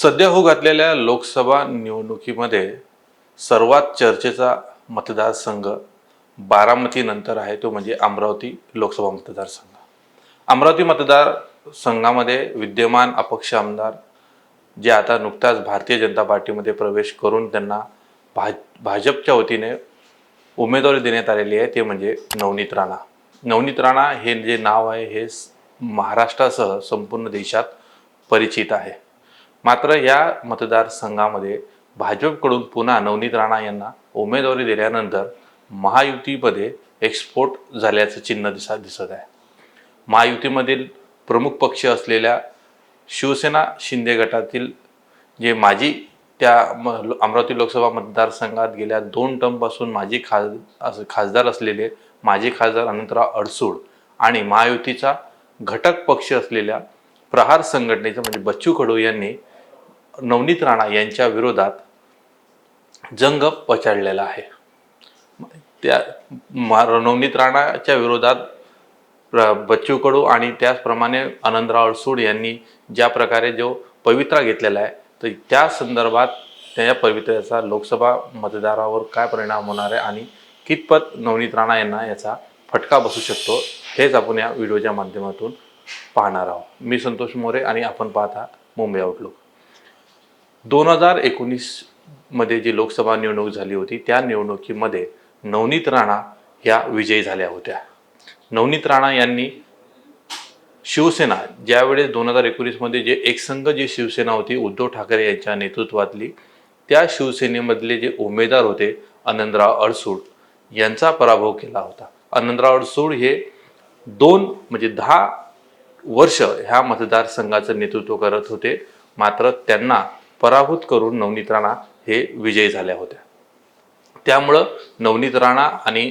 सध्या हो घातलेल्या लोकसभा निवडणुकीमध्ये सर्वात चर्चेचा मतदारसंघ बारामतीनंतर आहे तो म्हणजे अमरावती लोकसभा मतदारसंघ. अमरावती मतदारसंघामध्ये विद्यमान अपक्ष आमदार जे आता नुकताच भारतीय जनता पार्टीमध्ये प्रवेश करून त्यांना भाज भाजपच्या वतीने उमेदवारी देण्यात आलेली आहे ते म्हणजे नवनीत राणा. नवनीत राणा हे जे नाव आहे हे महाराष्ट्रासह संपूर्ण देशात परिचित आहे. मात्र या मतदारसंघामध्ये भाजपकडून पुन्हा नवनीत राणा यांना उमेदवारी दिल्यानंतर महायुतीमध्ये एक्सपोर्ट झाल्याचं चिन्ह दिसा दिसत आहे. महायुतीमधील प्रमुख पक्ष असलेल्या शिवसेना शिंदे गटातील जे माजी त्या म- अमरावती लोकसभा मतदारसंघात गेल्या दोन टर्मपासून माजी खास खासदार असलेले माजी खासदार अनंतराव अडसूळ आणि महायुतीचा घटक पक्ष असलेल्या प्रहार संघटनेचं म्हणजे बच्चू कडू यांनी नवनीत राणा यांच्या विरोधात जंग पचाडलेला आहे. त्या मा- नवनीत राणाच्या विरोधात प्र- बच्चू कडू आणि त्याचप्रमाणे आनंदराव अडसूड यांनी ज्या प्रकारे जो पवित्रा घेतलेला आहे तर त्या संदर्भात त्या पवित्र्याचा लोकसभा मतदारावर काय परिणाम होणार आहे आणि कितपत नवनीत राणा यांना याचा फटका बसू शकतो हेच आपण या व्हिडिओच्या माध्यमातून पाहणार आहोत. मी संतोष मोरे आणि आपण पाहता मुंबई आउटलुक. दोन हजार एकोणीसमध्ये जी लोकसभा निवडणूक झाली होती त्या निवडणुकीमध्ये नवनीत राणा ह्या विजयी झाल्या होत्या. नवनीत राणा यांनी शिवसेना ज्यावेळेस दोन हजार एकोणीसमध्ये जे एकसंघ जी शिवसेना होती उद्धव ठाकरे यांच्या नेतृत्वातली त्या शिवसेनेमधले जे उमेदवार होते आनंदराव अडसूळ यांचा पराभव केला होता. आनंदराव अडसूळ हे दोन म्हणजे दहा वर्ष ह्या मतदारसंघाचं नेतृत्व करत होते. मात्र त्यांना पराभूत करून नवनीत राणा हे विजयी झाल्या होत्या. त्यामुळं नवनीत राणा आणि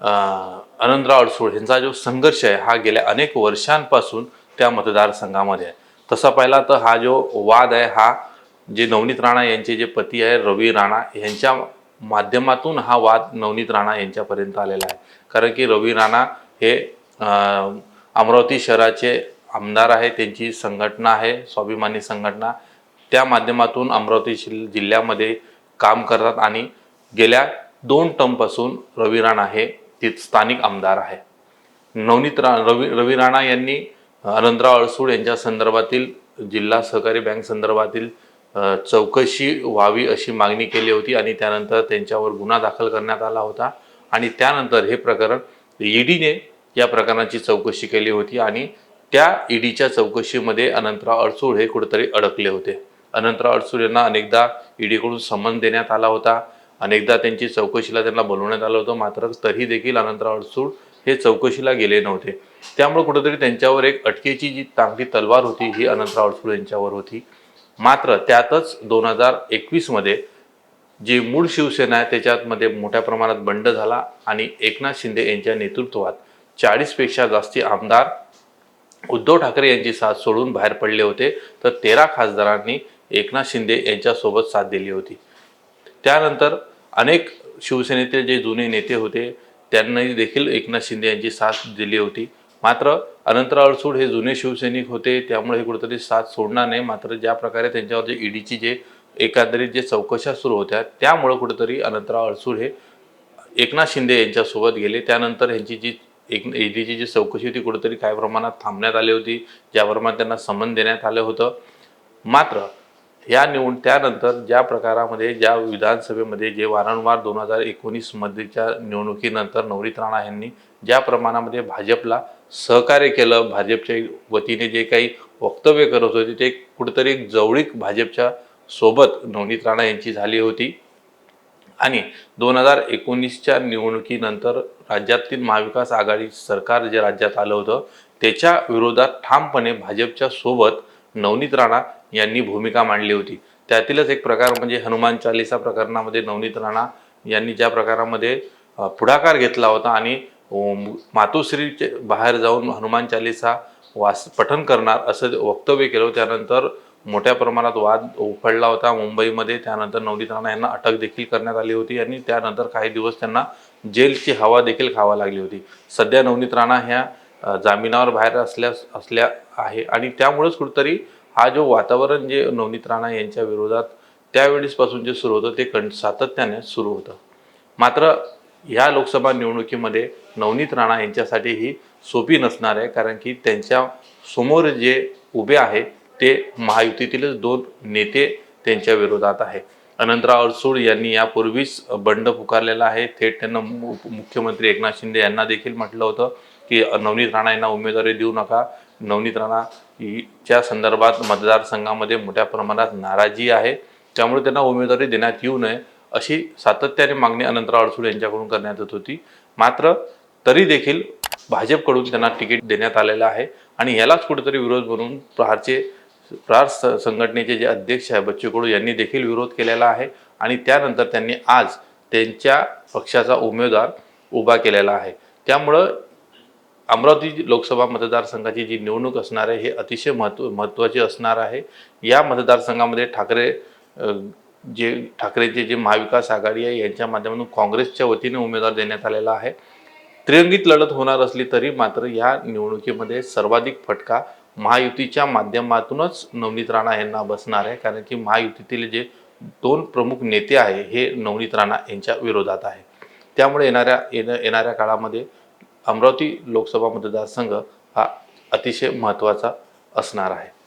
आनंदराव अडसूळ यांचा जो संघर्ष आहे हा गेल्या अनेक वर्षांपासून त्या मतदारसंघामध्ये आहे. तसा पाहिला तर हा जो वाद आहे हा जे नवनीत राणा यांचे जे पती आहे रवी राणा यांच्या माध्यमातून हा वाद नवनीत राणा यांच्यापर्यंत आलेला आहे. कारण की रवी राणा हे अमरावती शहराचे आमदार आहे त्यांची संघटना आहे स्वाभिमानी संघटना. त्या माध्यमातून अमरावती जिल्ह्यामध्ये काम करतात आणि गेल्या दोन टर्मपासून रवी राणा हे तिथ स्थानिक आमदार आहे. नवनीत रा रवी रवी राणा यांनी अनंतराव अडसूळ यांच्या संदर्भातील जिल्हा सहकारी बँक संदर्भातील चौकशी व्हावी अशी मागणी केली होती आणि त्यानंतर त्यांच्यावर गुन्हा दाखल करण्यात आला होता आणि त्यानंतर हे प्रकरण ईडीने या प्रकरणाची चौकशी केली होती आणि त्या ईडीच्या चौकशीमध्ये अनंतराव अडसूळ हे कुठेतरी अडकले होते. अनंतराव अडसूळ यांना अनेकदा ईडीकडून समन देण्यात आला होता. अनेकदा त्यांची चौकशीला त्यांना बोलवण्यात आलं होतं. मात्र तरी देखील अनंतराव अडसूळ हे चौकशीला गेले नव्हते. त्यामुळे कुठेतरी त्यांच्यावर एक अटकेची जी चांगली तलवार होती ही अनंतराव अडसूळ यांच्यावर होती. मात्र त्यातच दोन हजार एकवीसमध्ये जी मूळ शिवसेना आहे त्याच्यामध्ये मोठ्या प्रमाणात बंड झाला आणि एकनाथ शिंदे यांच्या नेतृत्वात चाळीसपेक्षा जास्ती आमदार उद्धव ठाकरे यांची साथ सोडून बाहेर पडले होते. तर तेरा खासदारांनी एकनाथ शिंदे यांच्यासोबत साथ दिली होती. त्यानंतर अनेक शिवसेनेतील जे जुने नेते होते त्यांनाही देखील एकनाथ शिंदे यांची साथ दिली होती. मात्र अनंतराव अडसूड हे जुने शिवसैनिक होते त्यामुळे हे कुठेतरी साथ सोडणार नाही. मात्र ज्या प्रकारे त्यांच्यावर जे ईडीची जे एकंदरीत जे चौकशा सुरू होत्या त्यामुळं कुठेतरी अनंतराव अडसूड हे एकनाथ शिंदे यांच्यासोबत गेले. त्यानंतर यांची जी एक ईडीची जी चौकशी होती कुठेतरी काही प्रमाणात थांबण्यात आली होती ज्याप्रमाणे त्यांना समन देण्यात आलं होतं. मात्र या निवड त्यानंतर ज्या प्रकारामध्ये ज्या विधानसभेमध्ये जे वारंवार दोन हजार एकोणीसमध्येच्या निवडणुकीनंतर नवनीत राणा यांनी ज्या प्रमाणामध्ये भाजपला सहकार्य केलं भाजपच्या वतीने जे काही वक्तव्य करत होते ते कुठेतरी जवळीक भाजपच्या सोबत नवनीत राणा यांची झाली होती. आणि दोन हजार एकोणीसच्या निवडणुकीनंतर राज्यातील महाविकास आघाडी सरकार जे राज्यात आलं होतं त्याच्या विरोधात ठामपणे भाजपच्या सोबत नवनीत राणा यांनी भूमिका मांडली होती. त्यातीलच एक प्रकार म्हणजे हनुमान चालिसा प्रकरणामध्ये नवनीत राणा यांनी ज्या प्रकारामध्ये पुढाकार घेतला होता आणि मातोश्रीचे बाहेर जाऊन हनुमान चालिसा वास पठन करणार असं वक्तव्य केलं त्यानंतर मोठ्या प्रमाणात वाद उफडला होता. मुंबईमध्ये त्यानंतर नवनीत राणा यांना अटक देखील करण्यात आली होती आणि त्यानंतर काही दिवस त्यांना जेलची हवा देखील खावा लागली होती. सध्या नवनीत राणा ह्या जामिनावर बाहेर असल्यास असल्या आहे आणि त्यामुळेच कुठेतरी हा जो वातावरण जे नवनीत राणा यांच्या विरोधात त्यावेळेसपासून जे सुरू होतं ते कं सातत्याने सुरू होतं. मात्र ह्या लोकसभा निवडणुकीमध्ये नवनीत राणा यांच्यासाठी ही सोपी नसणार आहे कारण की त्यांच्यासमोर जे उभे आहे ते महायुतीतीलच दोन नेते त्यांच्या विरोधात आहे. अनंतराव अडसूळ यांनी यापूर्वीच बंड पुकारलेला आहे. थेट त्यांना मु- मुख्यमंत्री एकनाथ शिंदे यांना देखील म्हटलं होतं की नवनीत राणा यांना उमेदवारी देऊ नका. नवनीत राणा च्या संदर्भात मतदारसंघामध्ये मोठ्या प्रमाणात नाराजी आहे. त्यामुळे त्यांना उमेदवारी देण्यात येऊ नये अशी सातत्याने मागणी अनंतराव अडसूळ यांच्याकडून करण्यात येत होती. मात्र तरी देखील भाजपकडून त्यांना तिकीट देण्यात आलेलं आहे आणि यालाच कुठेतरी विरोध म्हणून प्रहारचे प्रहार संघटनेचे जे अध्यक्ष आहे बच्चू कडू यांनी देखील विरोध केलेला आहे आणि त्यानंतर त्यांनी आज त्यांच्या पक्षाचा उमेदवार उभा केलेला आहे. त्यामुळं अमरावती लोकसभा मतदारसंघाची जी निवडणूक असणार आहे हे अतिशय महत्त्व महत्त्वाची असणार आहे. या मतदारसंघामध्ये ठाकरे जे ठाकरेचे जे महाविकास आघाडी आहे यांच्या माध्यमातून काँग्रेसच्या वतीने उमेदवार देण्यात आलेला आहे. त्रिरंगीत लढत होणार असली तरी मात्र या निवडणुकीमध्ये सर्वाधिक फटका महायुतीच्या माध्यमातूनच नवनीत राणा यांना बसणार आहे. कारण की महायुतीतील जे दोन प्रमुख नेते आहे हे नवनीत राणा यांच्या विरोधात आहे. त्यामुळे येणाऱ्या येणाऱ्या काळामध्ये अमरावती लोकसभा मतदारसंघ हा अतिशय महत्त्वाचा असणार आहे.